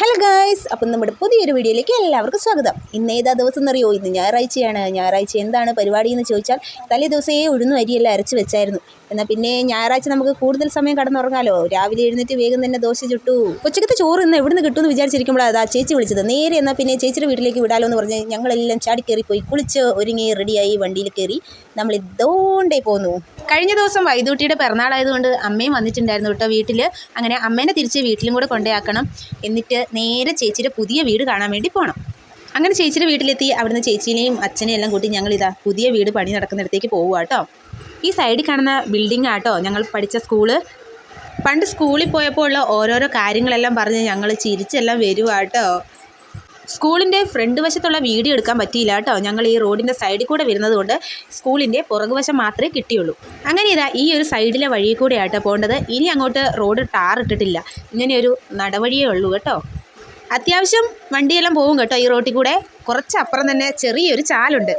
Hello guys അപ്പം നമ്മുടെ പുതിയൊരു വീഡിയോയിലേക്ക് എല്ലാവർക്കും സ്വാഗതം. ഇന്ന് ഏതാ ദിവസം എന്നറിയോ? ഇന്ന് ഞായറാഴ്ചയാണ്. ഞായറാഴ്ച എന്താണ് പരിപാടി എന്ന് ചോദിച്ചാൽ തലേ ദിവസമേ ഉഴുന്നു അരിയെല്ലാം അരച്ച് വെച്ചായിരുന്നു. എന്നാൽ പിന്നെ ഞായറാഴ്ച നമുക്ക് കൂടുതൽ സമയം കടന്നുറങ്ങാലോ? രാവിലെ എഴുന്നേറ്റ് വേഗം തന്നെ ദോശ ചുട്ടു. ഉച്ചക്കത്തെ ചോറ് ഇന്ന് എവിടുന്ന് കിട്ടുമെന്ന് വിചാരിച്ചിരിക്കുമ്പോഴാണ് അതാ ചേച്ചി വിളിച്ചത്. നേരെ എന്നാൽ പിന്നെ ചേച്ചിയുടെ വീട്ടിലേക്ക് വിടാലോ എന്ന് പറഞ്ഞ് ഞങ്ങളെല്ലാം ചാടിക്കയറി പോയി. കുളിച്ച് ഒരുങ്ങി റെഡിയായി വണ്ടിയിൽ കയറി നമ്മൾ ഇതോണ്ടേ പോന്നു. കഴിഞ്ഞ ദിവസം വൈദ്യൂട്ടിയുടെ പിറന്നാളായതുകൊണ്ട് അമ്മയും വന്നിട്ടുണ്ടായിരുന്നു കേട്ടോ വീട്ടിൽ. അങ്ങനെ അമ്മേനെ തിരിച്ച് വീട്ടിലും കൂടെ കൊണ്ടുപോയാക്കണം എന്നിട്ട് നേരെ ചേച്ചിയുടെ പുതിയ വീട് കാണാൻ വേണ്ടി പോകണം അങ്ങനെ ചേച്ചിയുടെ വീട്ടിലെത്തി. അവിടുന്ന് ചേച്ചീനെയും അച്ഛനെയും എല്ലാം കൂട്ടി ഞങ്ങൾ ഇതാ പുതിയ വീട് പണി നടക്കുന്നിടത്തേക്ക് പോവുക കേട്ടോ ഈ സൈഡിൽ കാണുന്ന ബിൽഡിംഗ് ആട്ടോ ഞങ്ങൾ പഠിച്ച സ്കൂൾ പണ്ട് സ്കൂളിൽ പോയപ്പോൾ ഉള്ള ഓരോരോ കാര്യങ്ങളെല്ലാം പറഞ്ഞ് ഞങ്ങൾ ചിരിച്ചെല്ലാം വരുക കേട്ടോ സ്കൂളിന്റെ ഫ്രണ്ട് വശത്തുള്ള വീഡിയോ എടുക്കാൻ പറ്റിയില്ല കേട്ടോ ഞങ്ങൾ ഈ റോഡിന്റെ സൈഡിൽ കൂടെ വരുന്നത് കൊണ്ട് സ്കൂളിന്റെ പുറകുവശം മാത്രമേ കിട്ടിയുള്ളൂ. അങ്ങനെ ഇതാ ഈ ഒരു സൈഡിലെ വഴിയിൽ കൂടെ ആട്ടോ പോകേണ്ടത്. ഇനി അങ്ങോട്ട് റോഡ് ടാർ ഇട്ടിട്ടില്ല. ഇങ്ങനെയൊരു നടവഴിയേ ഉള്ളൂ കേട്ടോ. അത്യാവശ്യം വണ്ടിയെല്ലാം പോകും കേട്ടോ ഈ റോട്ടിൽ കൂടെ. കുറച്ചപ്പുറം തന്നെ ചെറിയൊരു ചാലുണ്ട്.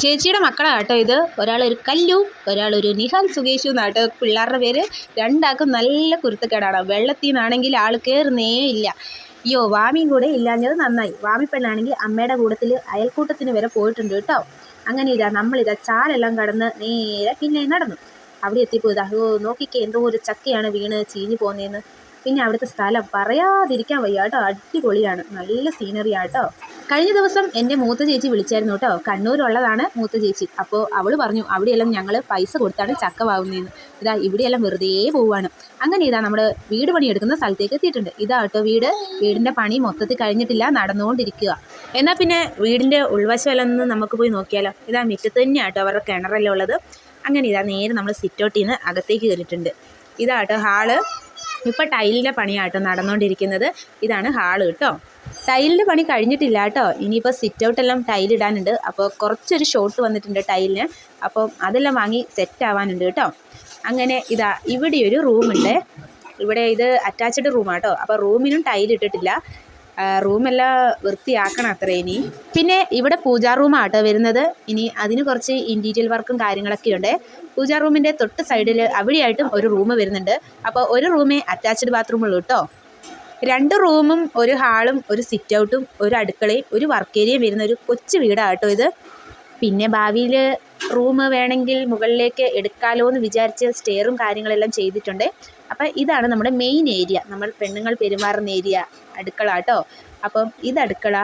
ചേച്ചിയുടെ മക്കളാണ് കേട്ടോ ഇത്. ഒരാളൊരു കല്ലു ഒരാളൊരു നിഹാൽ സുകേഷു എന്നാട്ടോ. പിള്ളേരുടെ പേര് രണ്ടാൾക്കും നല്ല കുരുത്തക്കേടാണ്. വെള്ളത്തിൽ നിന്നാണെങ്കിൽ ആൾ കയറുന്നേ ഇല്ല. അയ്യോ വാമിയും കൂടെ ഇല്ലാഞ്ഞത് നന്നായി. വാമി പെണ്ണാണെങ്കിൽ അമ്മയുടെ കൂട്ടത്തിൽ അയൽക്കൂട്ടത്തിന് വരെ പോയിട്ടുണ്ട് കേട്ടോ. അങ്ങനെ ഇതാ നമ്മളിതാ ചാലെല്ലാം കടന്ന് നേരെ പിന്നെ നടന്നു. അവിടെ എത്തിപ്പോയി ഇതാ നോക്കിക്കേ എന്തോ ഒരു ചക്കയാണ് വീണ് ചീഞ്ഞു പോന്നേന്ന്. പിന്നെ അവിടുത്തെ സ്ഥലം പറയാതിരിക്കാൻ വയ്യ കേട്ടോ. അടിപൊളിയാണ്. നല്ല സീനറി ആട്ടോ കഴിഞ്ഞ ദിവസം എന്റെ മൂത്ത ചേച്ചി വിളിച്ചായിരുന്നു കേട്ടോ. കണ്ണൂരുള്ളതാണ് മൂത്ത ചേച്ചി. അപ്പോൾ അവൾ പറഞ്ഞു അവിടെയെല്ലാം ഞങ്ങൾ പൈസ കൊടുത്താണ് ചക്ക വാങ്ങുന്നതെന്ന് ഇതാ ഇവിടെയെല്ലാം വെറുതെ പോവുകയാണ് അങ്ങനെ ഇതാ നമ്മൾ വീട് പണിയെടുക്കുന്ന സ്ഥലത്തേക്ക് എത്തിയിട്ടുണ്ട്. ഇതാ കേട്ടോ വീട്. വീടിന്റെ പണി മൊത്തത്തിൽ കഴിഞ്ഞിട്ടില്ല. നടന്നുകൊണ്ടിരിക്കുക എന്നാൽ പിന്നെ വീടിന്റെ ഉൾവശമെല്ലാം ഒന്ന് നമുക്ക് പോയി നോക്കിയാലോ. ഇതാ മുറ്റത്ത് തന്നെയാട്ടോ അവരുടെ കിണറെല്ലാം ഉള്ളത്. അങ്ങനെ ഇതാ നേരെ നമ്മൾ സിറ്റൗട്ടിൽ നിന്ന് അകത്തേക്ക് കയറിയിട്ടുണ്ട്. ഇതാട്ടോ ഹാൾ. ഇപ്പോൾ ടൈലിന്റെ പണിയാട്ടോ നടന്നുകൊണ്ടിരിക്കുന്നത് ഇതാണ് ഹാൾ കേട്ടോ. ടൈലിന്റെ പണി കഴിഞ്ഞിട്ടില്ല കേട്ടോ. ഇനിയിപ്പോൾ സിറ്റ് ഔട്ടെല്ലാം ടൈലിടാനുണ്ട് അപ്പോൾ കുറച്ചൊരു ഷോട്ട് വന്നിട്ടുണ്ട് ടൈലിന്. അപ്പോൾ അതെല്ലാം വാങ്ങി സെറ്റ് ആവാനുണ്ട് കേട്ടോ. അങ്ങനെ ഇതാ ഇവിടെ ഒരു റൂമുണ്ട് ഇവിടെ ഇത് അറ്റാച്ച്ഡ് റൂമാട്ടോ അപ്പോൾ റൂമിനും ടൈലിട്ടിട്ടില്ല റൂമെല്ലാം വൃത്തിയാക്കണം അത്ര ഇനി. പിന്നെ ഇവിടെ പൂജാ റൂമാട്ടോ വരുന്നത്. ഇനി അതിന് കുറച്ച് ഇന്റീരിയൽ വർക്കും കാര്യങ്ങളൊക്കെ ഉണ്ട്. പൂജാ റൂമിന്റെ തൊട്ട് സൈഡിൽ അവിടെയായിട്ടും ഒരു റൂം വരുന്നുണ്ട്. അപ്പോൾ ഒരു റൂമേ അറ്റാച്ച്ഡ് ബാത്റൂം ഉള്ളൂ കേട്ടോ രണ്ട് റൂമും ഒരു ഹാളും ഒരു സിറ്റ് ഔട്ടും ഒരു അടുക്കളയും ഒരു വർക്ക് ഏരിയയും വരുന്ന ഒരു കൊച്ചു വീടാണ് കേട്ടോ ഇത്. പിന്നെ ഭാവിയിൽ റൂം വേണമെങ്കിൽ മുകളിലേക്ക് എടുക്കാലോ എന്ന് വിചാരിച്ച് സ്റ്റെയറും കാര്യങ്ങളെല്ലാം ചെയ്തിട്ടുണ്ട്. അപ്പം ഇതാണ് നമ്മുടെ മെയിൻ ഏരിയ. നമ്മൾ പെണ്ണുങ്ങൾ പെരുമാറുന്ന ഏരിയ അടുക്കള കേട്ടോ. അപ്പം ഇത് അടുക്കള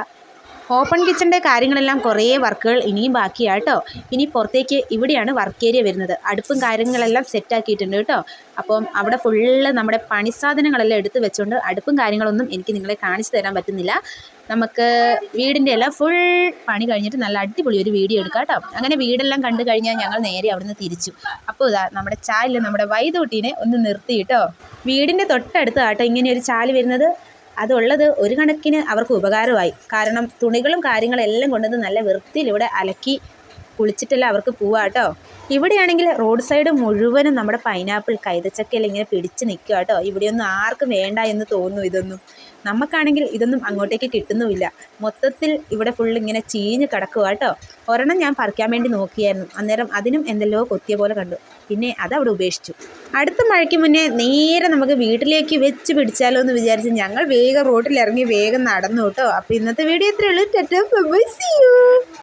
ഓപ്പൺ കിച്ചണിന്റെ കാര്യങ്ങളെല്ലാം കുറേ വർക്കുകൾ ഇനിയും ബാക്കിയാണ് കേട്ടോ ഇനി പുറത്തേക്ക് ഇവിടെയാണ് വർക്ക് ഏരിയ വരുന്നത്. അടുപ്പും കാര്യങ്ങളെല്ലാം സെറ്റാക്കിയിട്ടുണ്ട് കേട്ടോ. അപ്പം അവിടെ ഫുള്ള് നമ്മുടെ പണിസാധനങ്ങളെല്ലാം എടുത്ത് വെച്ചുകൊണ്ട് അടുപ്പും കാര്യങ്ങളൊന്നും എനിക്ക് നിങ്ങളെ കാണിച്ചു തരാൻ പറ്റുന്നില്ല. നമുക്ക് വീടിന്റെ എല്ലാം ഫുൾ പണി കഴിഞ്ഞിട്ട് നല്ല അടിപൊളി ഒരു വീഡിയോ എടുക്കാം കേട്ടോ. അങ്ങനെ വീടെല്ലാം കണ്ടു കഴിഞ്ഞാൽ ഞങ്ങൾ നേരെ അവിടുന്ന് തിരിച്ചു. അപ്പോൾ ഇതാ നമ്മുടെ ചാലിൽ നമ്മുടെ വൈദൂട്ടീനെ ഒന്ന് നിർത്തി കേട്ടോ. വീടിന്റെ തൊട്ടടുത്ത് കേട്ടോ ഇങ്ങനെ ഒരു ചാൽ വരുന്നത്. അതുള്ളത് ഒരു കണക്കിന് അവർക്ക് ഉപകാരമായി. കാരണം തുണികളും കാര്യങ്ങളും എല്ലാം കൊണ്ടുവന്ന് നല്ല വൃത്തിയിൽ ഇവിടെ അലക്കി കുളിച്ചിട്ടെല്ലാം അവർക്ക് പോവാ കേട്ടോ ഇവിടെയാണെങ്കിൽ റോഡ് സൈഡ് മുഴുവനും നമ്മുടെ പൈനാപ്പിൾ കൈതച്ചക്കയിൽ ഇങ്ങനെ പിടിച്ച് നിൽക്കുക കേട്ടോ ഇവിടെയൊന്നും ആർക്കും വേണ്ട എന്ന് തോന്നുന്നു ഇതൊന്നും. നമുക്കാണെങ്കിൽ ഇതൊന്നും അങ്ങോട്ടേക്ക് കിട്ടുന്നുമില്ല. മൊത്തത്തിൽ ഇവിടെ ഫുൾ ഇങ്ങനെ ചീഞ്ഞ് കിടക്കുക കേട്ടോ ഒരെണ്ണം ഞാൻ പറിക്കാൻ വേണ്ടി നോക്കിയായിരുന്നു. അന്നേരം അതിനും എന്തെല്ലോ കൊത്തിയ പോലെ കണ്ടു. പിന്നെ അതവിടെ ഉപേക്ഷിച്ചു. അടുത്ത മഴയ്ക്ക് മുന്നേ നേരെ നമുക്ക് വീട്ടിലേക്ക് വെച്ച് പിടിച്ചാലോ എന്ന് വിചാരിച്ച് ഞങ്ങൾ വേഗം റോട്ടിലിറങ്ങി വേഗം നടന്നു കേട്ടോ. അപ്പോൾ ഇന്നത്തെ വീഡിയോ ഇത്രയേ ഉള്ളൂ. ടെറ്റോ ബൈ യു